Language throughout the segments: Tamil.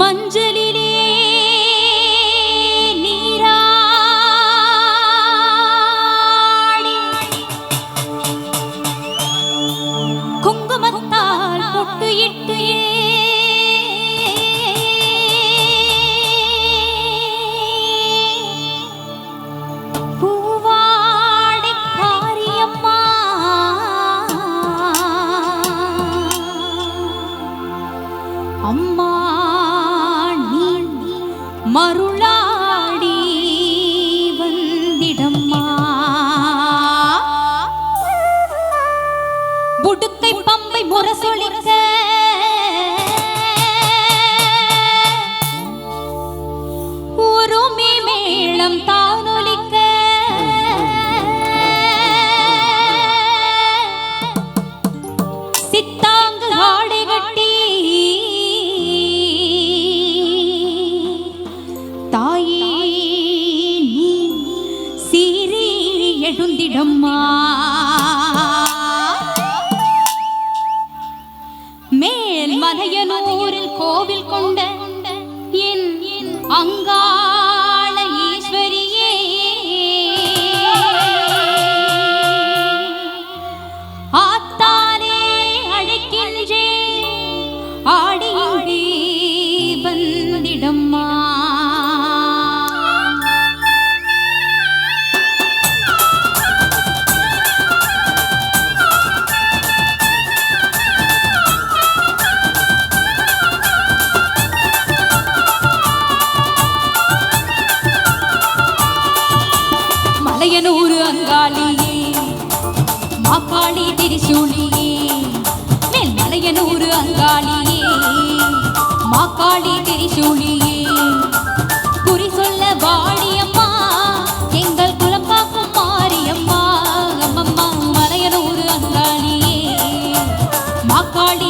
மஞ்சளிலே மேளம் தானொலிக்க. சித்தாங்கு ஆடை கட்டி. தாயே நீ சீறி எழுந்திடம்மா. மேல் மலையனூரில் கோவில் கொண்ட என் அங்கா மாக்காளி திரிசூலியே குறி சொல்ல வாடியம்மா எங்கள் குலப்பாக்கும் மாரியம்மா. அம்மம்மா மலையனூர் அங்காளியே மாக்காளி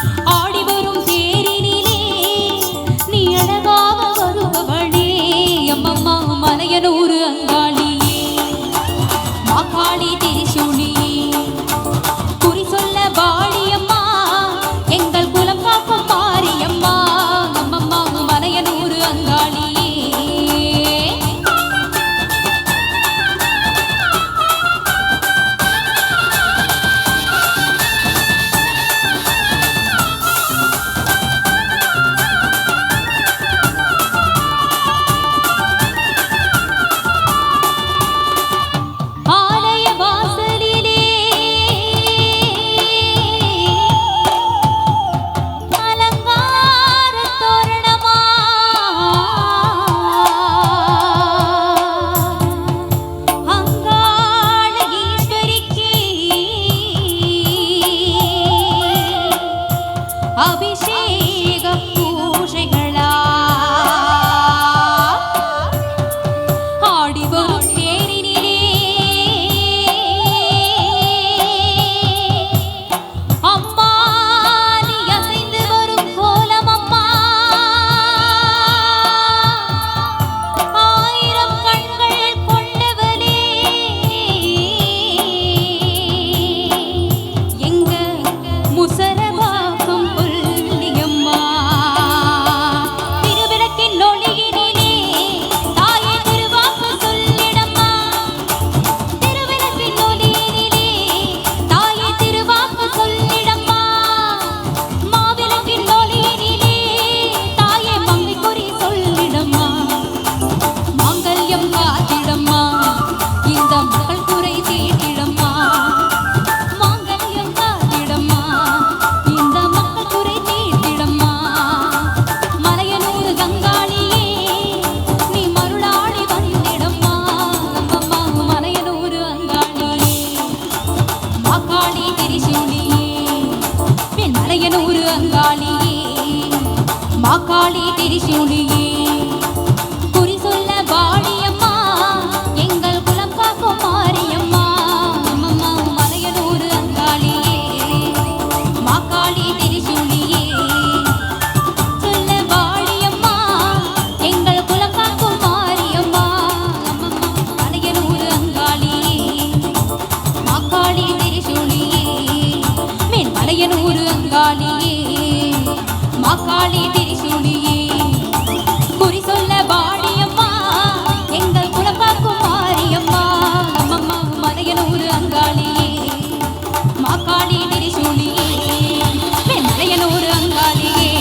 அயனூர் அங்கே I'll be. அங்காளி திரிசூலியே வெண்மலையனூர் அங்காளியே. மாக்காளி திரிசூலியே காளி திரிசூலியே. குறி சொல்ல வாடியம்மா எங்கள் குலப்பாக்கும் மாரியம்மா அம்மம்மா மலையனூர் அங்காளியே. மாக்காளி திரிசூலியே மலையனூர் அங்காளியே.